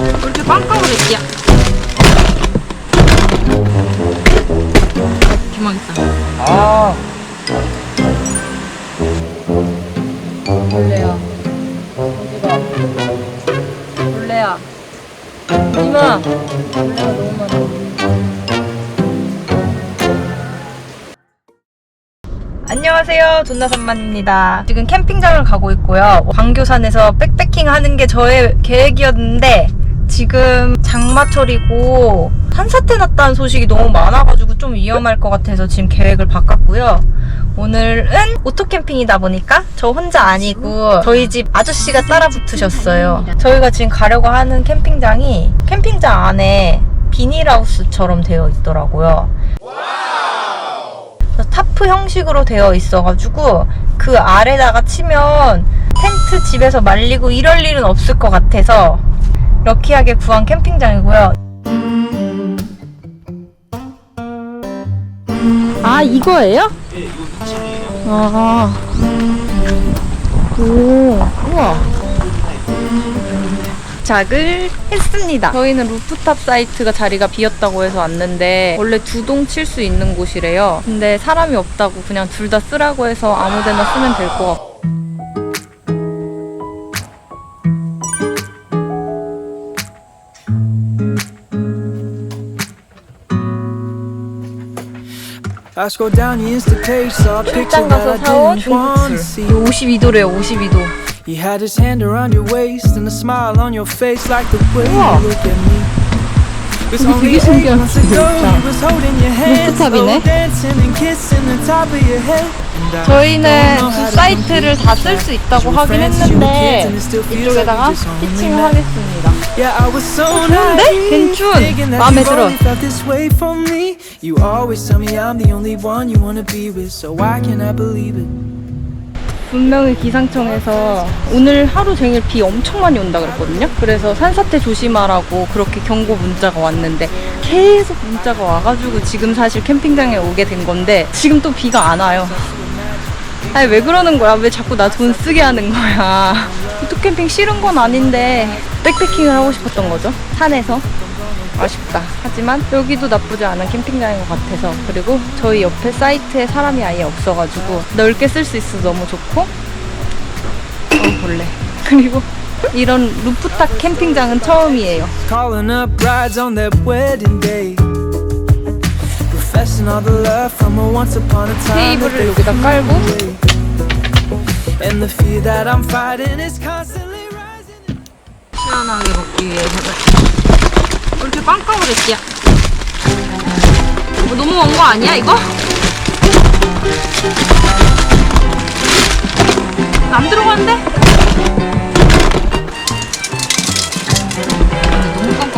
왜 이렇게 깜깜하겠지 안녕하세요. 존나선만입니다. 지금 캠핑장을 가고 있고요. 광교산에서 백패킹 하는 게 저의 계획이었는데 지금 장마철이고 산사태 났다는 소식이 너무 많아가지고 좀 위험할 것 같아서 지금 계획을 바꿨고요. 오늘은 오토캠핑이다 보니까 저 혼자 아니고 저희 집 아저씨가 따라 붙으셨어요. 저희가 지금 가려고 하는 캠핑장이 캠핑장 안에 비닐하우스처럼 되어 있더라고요. 타프 형식으로 되어 있어가지고 그 아래다가 치면 텐트 집에서 말리고 이럴 일은 없을 것 같아서 럭키하게 구한 캠핑장이고요. 아 이거예요? 아. 오, 우와. 작을 했습니다. 저희는 루프탑 사이트가 자리가 비었다고 해서 왔는데 원래 두 동 칠 수 있는 곳이래요. 근데 사람이 없다고 그냥 둘 다 쓰라고 해서 아무 데나 쓰면 될 것 같고. 출장 가서 사온 see. 52도래요, 52도. You had his hand around your waist and a smile on your face, like the way 우와. you look at me. It's 되게 only eight 신기하다, months ago, 진짜. he was holding your hand, 루프탑이네. slow dancing and kissing the top of your head. And I 저희는 don't know how 두 to 사이트를 다 쓸 수 있다고 하긴 했는데 이쪽에다가 피칭을 하겠습니다. Yeah, I was so 좋은데? naive, 괜춘. thinking that 마음에 you 들어. only felt this way for me. You always tell me I'm the only one you wanna be with, so why can't I believe it? 분명히 기상청에서 오늘 하루 종일 비 엄청 많이 온다 그랬거든요. 그래서 산사태 조심하라고 그렇게 경고 문자가 왔는데 계속 문자가 와가지고 지금 사실 캠핑장에 오게 된 건데 지금 또 비가 안 와요. 아니 왜 그러는 거야? 왜 자꾸 나 돈 쓰게 하는 거야? 오토캠핑 싫은 건 아닌데 백패킹을 하고 싶었던 거죠. 산에서. 아쉽다. 하지만 여기도 나쁘지 않은 캠핑장인 것 같아서 그리고 저희 옆에 사이트에 사람이 아예 없어가지고 넓게 쓸 수 있어서 너무 좋고 어 볼래 그리고 이런 루프탑 캠핑장은 처음이에요 Calling up brides on their wedding day. Professing all the love from a once upon a time. that 테이블을 they 여기다 깔고 flew away. And the fear that I'm fighting is constantly rising. 시원하게 먹기 위해서는 왜 이렇게 깜깜하겠지야 뭐 너무 먼 거 아니야 이거? 안 들어가는데? 너무 깜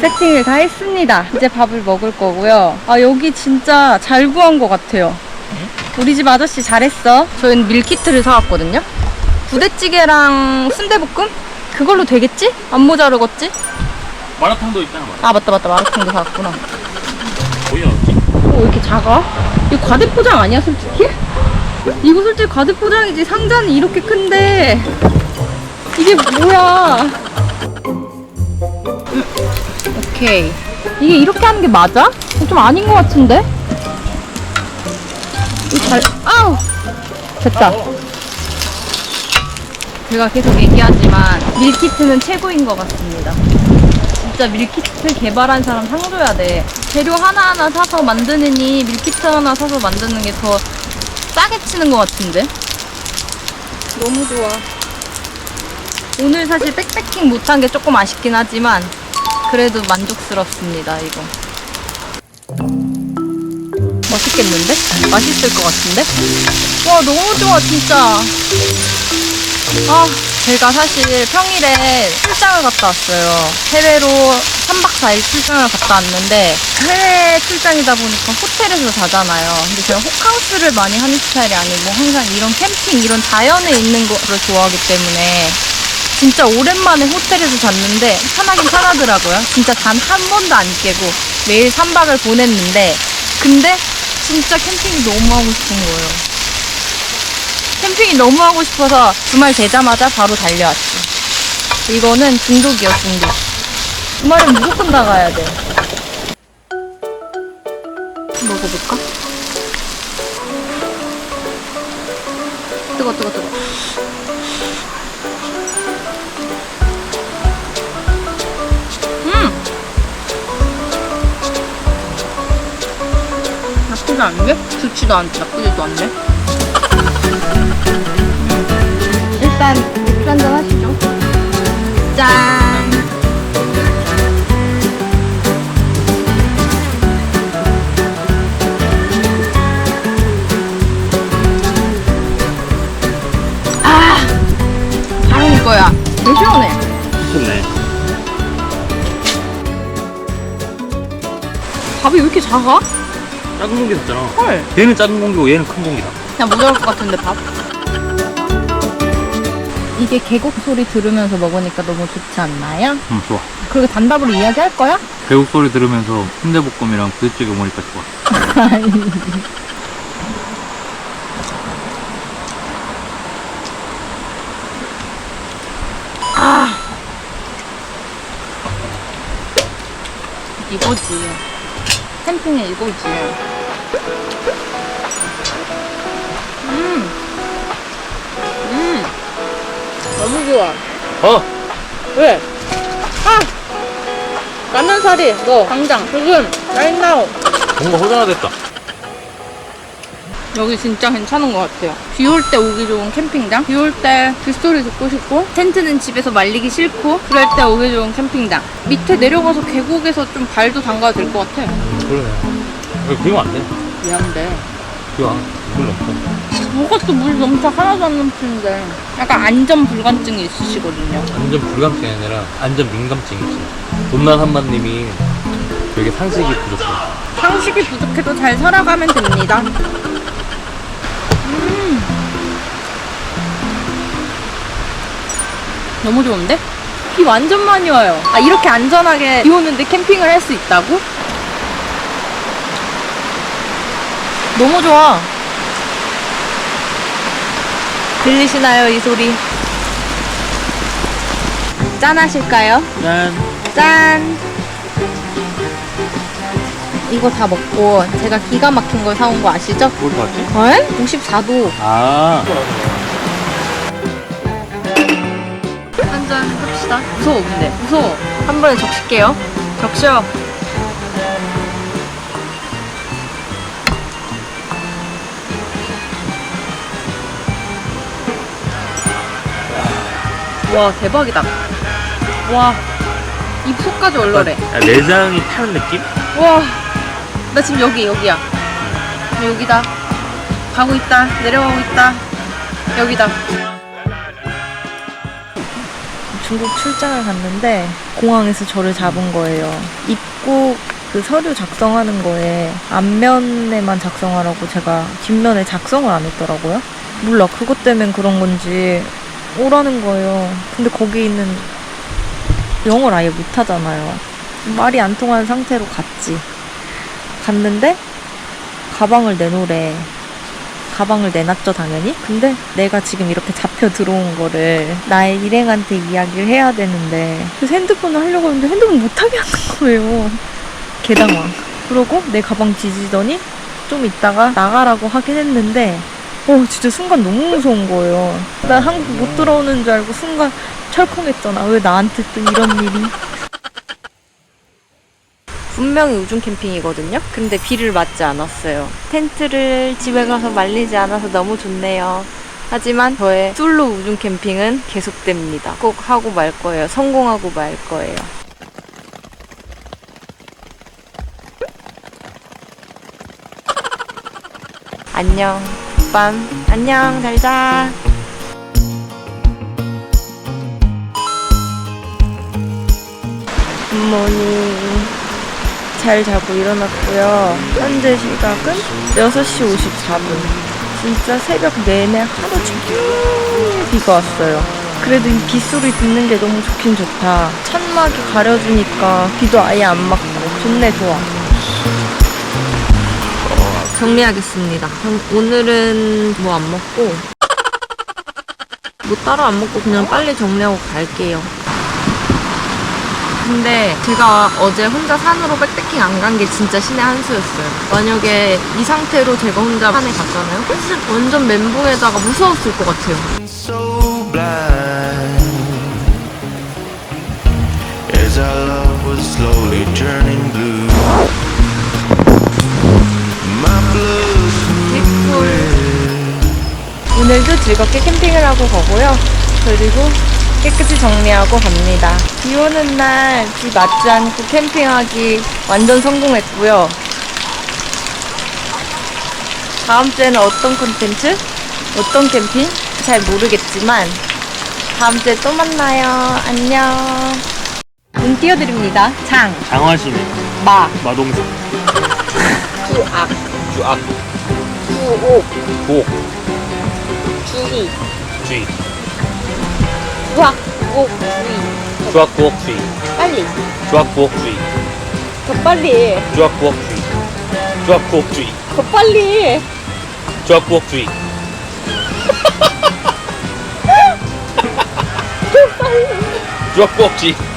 세팅을 다 했습니다 이제 밥을 먹을 거고요 아 여기 진짜 잘 구한 것 같아요 우리 집 아저씨 잘했어 저희는 밀키트를 사왔거든요 부대찌개랑 순대볶음? 그걸로 되겠지? 안 모자르겠지? 마라탕도 있잖아, 마라탕. 아 맞다 맞다 마라탕도 사왔구나 뭐야, 없지? 어, 왜 이렇게 작아? 이거 과대포장 아니야, 솔직히? 이거 솔직히 과대포장이지. 상자는 이렇게 큰데. 이게 뭐야? 음, 오케이. 이게 이렇게 하는 게 맞아? 좀 아닌 것 같은데? 잘, 아우! 됐다. 제가 계속 얘기하지만 밀키트는 최고인 것 같습니다. 진짜 밀키트 개발한 사람 상 줘야 돼. 재료 하나하나 사서 만드느니 밀키트 하나 사서 만드는 게 더 싸게 치는 것 같은데? 너무 좋아. 오늘 사실 백패킹 못한 게 조금 아쉽긴 하지만 그래도 만족스럽습니다, 이거. 맛있겠는데? 맛있을 것 같은데? 와, 너무 좋아, 진짜. 아, 제가 사실 평일에 출장을 갔다 왔어요. 해외로 3박 4일 출장을 갔다 왔는데 해외 출장이다 보니까 호텔에서 자잖아요. 근데 제가 호캉스를 많이 하는 스타일이 아니고 항상 이런 캠핑, 이런 자연에 있는 거를 좋아하기 때문에 진짜 오랜만에 호텔에서 잤는데 편하긴 편하더라고요. 진짜 단 한 번도 안 깨고 매일 3박을 보냈는데 근데 진짜 캠핑이 너무 하고 싶은 거예요. 캠핑이 너무 하고 싶어서 주말 되자마자 바로 달려왔지. 이거는 중독이요, 중독. 주말엔 무조건 나가야 돼. 먹어볼까? 뜨거, 뜨거, 뜨거. 나쁘지 않네? 좋지도 않, 나쁘지도 않네. 일단 맥주 한잔 하시죠. 짠! 아! 바로 이거야. 되게 시원해. 좋네. 밥이 왜 이렇게 작아? 작은 공기 샀잖아. 헐. 얘는 작은 공기고 얘는 큰 공기다. 그냥 모자랄 것 같은데 밥. 이게 계곡 소리 들으면서 먹으니까 너무 좋지 않나요? 응, 좋아. 그리고 단답으로 이야기할 거야? 배국 소리 들으면서 순대볶음이랑 부대찌개 먹으니까 좋아. 이거지. 캠핑에 이거지. 음. 음. 너무 좋아. 어! 왜? 아! 라면 사리, 너, 당장, 지금, right now. 뭔가 호전화됐다. 여기 진짜 괜찮은 것 같아요. 비 올 때 오기 좋은 캠핑장. 비 올 때 빗소리 듣고 싶고, 텐트는 집에서 말리기 싫고, 그럴 때 오기 좋은 캠핑장. 밑에 내려가서 계곡에서 좀 발도 담가도 될 것 같아. 그러네. 비면 안 돼. 미안한데. 비와. 물 넘쳐. 뭐가 물 넘쳐 하나도 안 넘치는데. 약간 안전 불감증이 있으시거든요. 안전 불감증이 아니라 안전 민감증이지. 돈난 한마님이 되게 상식이 부족해. 상식이 부족해도 잘 살아가면 됩니다. 음. 너무 좋은데? 비 완전 많이 와요. 아, 이렇게 안전하게 비 오는데 캠핑을 할 수 있다고? 너무 좋아. 들리시나요, 이 소리? 짠 하실까요? 짠. 짠! 이거 다 먹고 제가 기가 막힌 걸 사온 거 아시죠? 뭘 봤지? 에? 54도. 아. 한잔 합시다. 무서워, 근데. 무서워. 한 번에 적실게요. 적셔. 와, 대박이다. 와, 입속까지 얼얼해. 야, 내장이 타는 느낌? 와, 나 지금 여기, 여기야. 여기다. 가고 있다. 내려가고 있다. 여기다. 중국 출장을 갔는데 공항에서 저를 잡은 거예요. 입국 그 서류 작성하는 거에 앞면에만 작성하라고 제가 뒷면에 작성을 안 했더라고요. 몰라, 그것 때문에 그런 건지 오라는 거예요. 근데 거기 있는 영어를 아예 못하잖아요. 말이 안 통하는 상태로 갔지. 갔는데 가방을 내놓으래. 가방을 내놨죠, 당연히. 근데 내가 지금 이렇게 잡혀 들어온 거를 나의 일행한테 이야기를 해야 되는데 그래서 핸드폰을 하려고 했는데 핸드폰 못하게 하는 거예요. 개당황. 그러고 내 가방 뒤지더니 좀 있다가 나가라고 하긴 했는데 어 진짜 순간 너무 무서운 거예요. 나 한국 못 들어오는 줄 알고 순간 철컹했잖아. 왜 나한테 또 이런 일이? 분명히 우중 캠핑이거든요. 근데 비를 맞지 않았어요. 텐트를 집에 가서 말리지 않아서 너무 좋네요. 하지만 저의 솔로 우중 캠핑은 계속됩니다. 꼭 하고 말 거예요. 성공하고 말 거예요. 안녕. 밤. 안녕, 잘 자. 굿모닝. 잘 자고 일어났고요. 현재 시각은 6시 54분. 진짜 새벽 내내 하루 종일 비가 왔어요. 그래도 이 빗소리 듣는 게 너무 좋긴 좋다. 찬막이 가려주니까 비도 아예 안 맞고 좋네 좋아. 정리하겠습니다. 오늘은 뭐 안 먹고 뭐 따로 안 먹고 그냥 빨리 정리하고 갈게요. 근데 제가 어제 혼자 산으로 백패킹 안 간 게 진짜 신의 한 수였어요. 만약에 이 상태로 제가 혼자 산에 갔잖아요? 완전 멘붕에다가 무서웠을 것 같아요. so 오늘도 즐겁게 캠핑을 하고 가고요. 그리고 깨끗이 정리하고 갑니다. 비 오는 날 비 맞지 않고 캠핑하기 완전 성공했고요. 다음 주에는 어떤 콘텐츠? 어떤 캠핑? 잘 모르겠지만 다음 주에 또 만나요. 안녕. 운 띄워드립니다. 장, 장화시네. 마, 마동석. 구악, 주악. 구옥, 부옥. 주의. 구악, 옥, 주희. 주악 부옥 주의. 빨리. 주악 부옥 주의. 더 빨리. 주악 부옥 주의. 주악 부옥 주의. 더 빨리. 주악 부옥 주의. 주악 부옥 주의.